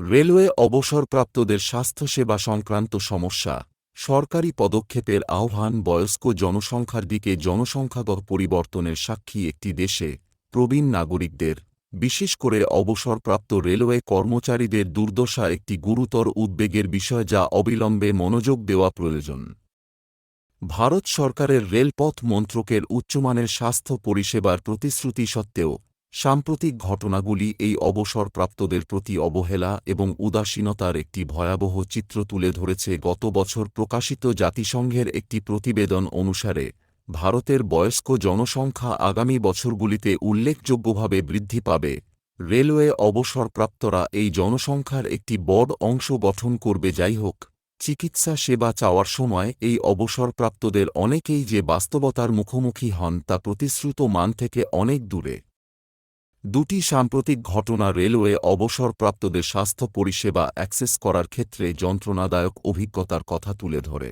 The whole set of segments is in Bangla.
রেলওয়ে অবসরপ্রাপ্তদের স্বাস্থ্যসেবা সংক্রান্ত সমস্যা, সরকারি পদক্ষেপের আহ্বান বয়স্ক জনসংখ্যার দিকে জনসংখ্যাগত পরিবর্তনের সাক্ষী একটি দেশে প্রবীণ নাগরিকদের। বিশেষ করে অবসরপ্রাপ্ত রেলওয়ে কর্মচারীদের দুর্দশা একটি গুরুতর উদ্বেগের বিষয় যা অবিলম্বে মনোযোগ দেওয়া প্রয়োজন। ভারত সরকারের রেলপথ মন্ত্রকের উচ্চমানের স্বাস্থ্য পরিষেবার প্রতিশ্রুতি সত্ত্বেও সাম্প্রতিক ঘটনাগুলি এই অবসরপ্রাপ্তদের প্রতি অবহেলা এবং উদাসীনতার একটি ভয়াবহ চিত্র তুলে ধরেছে গত বছর প্রকাশিত জাতিসংঘের একটি প্রতিবেদন অনুসারে, ভারতের বয়স্ক জনসংখ্যা আগামী বছরগুলিতে উল্লেখযোগ্যভাবে বৃদ্ধি পাবে। রেলওয়ে অবসরপ্রাপ্তরা এই জনসংখ্যার একটি বড় অংশ গঠন করবে। যাই হোক চিকিৎসা সেবা চাওয়ার সময় এই অবসরপ্রাপ্তদের অনেকেই যে বাস্তবতার মুখোমুখি হন তা প্রতিশ্রুত মান থেকে অনেক দূরে। দুটি সাম্প্রতিক ঘটনা রেলওয়ে অবসরপ্রাপ্তদের স্বাস্থ্য পরিষেবা অ্যাক্সেস করার ক্ষেত্রে যন্ত্রণাদায়ক অভিজ্ঞতার কথা তুলে ধরে।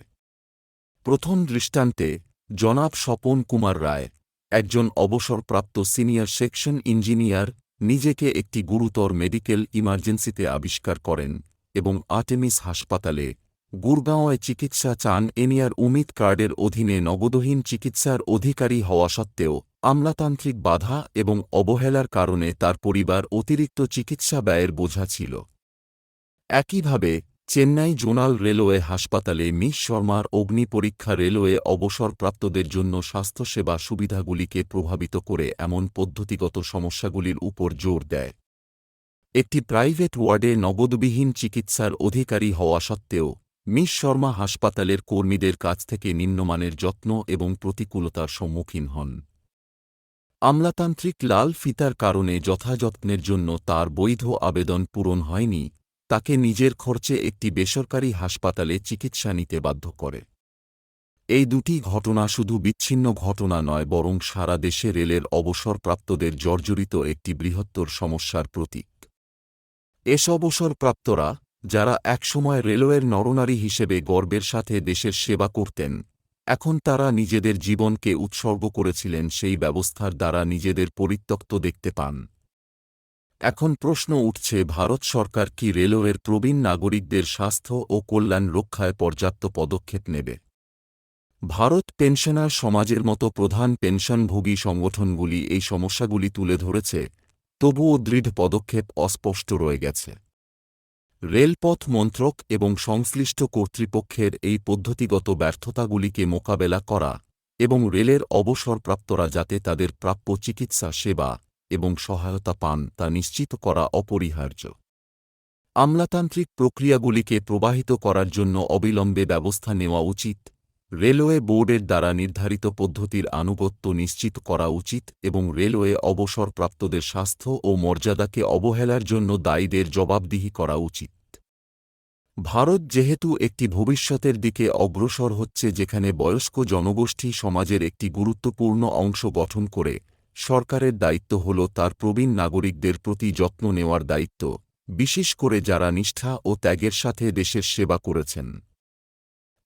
প্রথম দৃষ্টান্তে, জনাব স্বপন কুমার রায়, একজন অবসরপ্রাপ্ত সিনিয়র সেকশন ইঞ্জিনিয়ার, নিজেকে একটি গুরুতর মেডিকেল ইমার্জেন্সিতে আবিষ্কার করেন এবং আর্টেমিস হাসপাতালে গুরগাঁওয়ে চিকিৎসা চান এনিয়ার উমিদ কার্ডের অধীনে নগদহীন চিকিৎসার অধিকারী হওয়া সত্ত্বেও আমলাতান্ত্রিক বাধা এবং অবহেলার কারণে তার পরিবার অতিরিক্ত চিকিৎসা ব্যয়ের বোঝা ছিল। একইভাবে, চেন্নাই জোনাল রেলওয়ে হাসপাতালে মিস শর্মার অগ্নি পরীক্ষা রেলওয়ে অবসরপ্রাপ্তদের জন্য স্বাস্থ্যসেবা সুবিধাগুলিকে প্রভাবিত করে এমন পদ্ধতিগত সমস্যাগুলির উপর জোর দেয়। একটি প্রাইভেট ওয়ার্ডে নগদবিহীন চিকিৎসার অধিকারী হওয়া সত্ত্বেও মিস শর্মা হাসপাতালের কর্মীদের কাছ থেকে নিম্নমানের যত্ন এবং প্রতিকূলতার সম্মুখীন হন। আমলাতান্ত্রিক লাল ফিতার কারণে যথাযত্নের জন্য তার বৈধ আবেদন পূরণ হয়নি, তাকে নিজের খরচে একটি বেসরকারি হাসপাতালে চিকিৎসা নিতে বাধ্য করে। এই দুটি ঘটনা শুধু বিচ্ছিন্ন ঘটনা নয়, বরং সারা দেশে রেলের অবসরপ্রাপ্তদের জর্জরিত একটি বৃহত্তর সমস্যার প্রতীক। এস অবসরপ্রাপ্তরা, যারা একসময় রেলওয়ের নরনারী হিসেবে গর্বের সাথে দেশের সেবা করতেন এখন তারা নিজেদের জীবনকে উৎসর্গ করেছিলেন সেই ব্যবস্থার দ্বারা নিজেদের পরিত্যক্ত দেখতে পান। এখন প্রশ্ন উঠছে, ভারত সরকার কি রেলওয়ের প্রবীণ নাগরিকদের স্বাস্থ্য ও কল্যাণ রক্ষায় পর্যাপ্ত পদক্ষেপ নেবে? ভারত পেনশনার সমাজের মতো প্রধান পেনশনভোগী সংগঠনগুলি এই সমস্যাগুলি তুলে ধরেছে, তবুও দৃঢ় পদক্ষেপ অস্পষ্ট রয়ে গেছে। রেলপথ মন্ত্রক এবং সংশ্লিষ্ট কর্তৃপক্ষের এই পদ্ধতিগত ব্যর্থতাগুলিকে মোকাবেলা করা এবং রেলের অবসরপ্রাপ্তরা যাতে তাদের প্রাপ্য চিকিৎসা, সেবা এবং সহায়তা পান তা নিশ্চিত করা অপরিহার্য। আমলাতান্ত্রিক প্রক্রিয়াগুলিকে প্রবাহিত করার জন্য অবিলম্বে ব্যবস্থা নেওয়া উচিত। রেলওয়ে বোর্ডের দ্বারা নির্ধারিত পদ্ধতির আনুগত্য নিশ্চিত করা উচিত এবং রেলওয়ে অবসরপ্রাপ্তদের স্বাস্থ্য ও মর্যাদাকে অবহেলার জন্য দায়ীদের জবাবদিহি করা উচিত। ভারত যেহেতু একটি ভবিষ্যতের দিকে অগ্রসর হচ্ছে যেখানে বয়স্ক জনগোষ্ঠী সমাজের একটি গুরুত্বপূর্ণ অংশ গঠন করে, সরকারের দায়িত্ব হল তার প্রবীণ নাগরিকদের প্রতি যত্ন নেওয়ার দায়িত্ব, বিশেষ করে যারা নিষ্ঠা ও ত্যাগের সাথে দেশের সেবা করেছেন।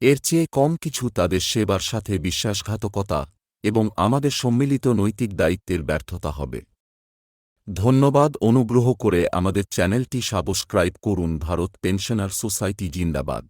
এর চেয়ে কম কিছু তাদের সেবার সাথে বিশ্বাসঘাতকতা এবং আমাদের সম্মিলিত নৈতিক দায়িত্বের ব্যর্থতা হবে। ধন্যবাদ অনুগ্রহ করে আমাদের চ্যানেলটি সাবস্ক্রাইব করুন ভারত পেনশনার সোসাইটি জিন্দাবাদ।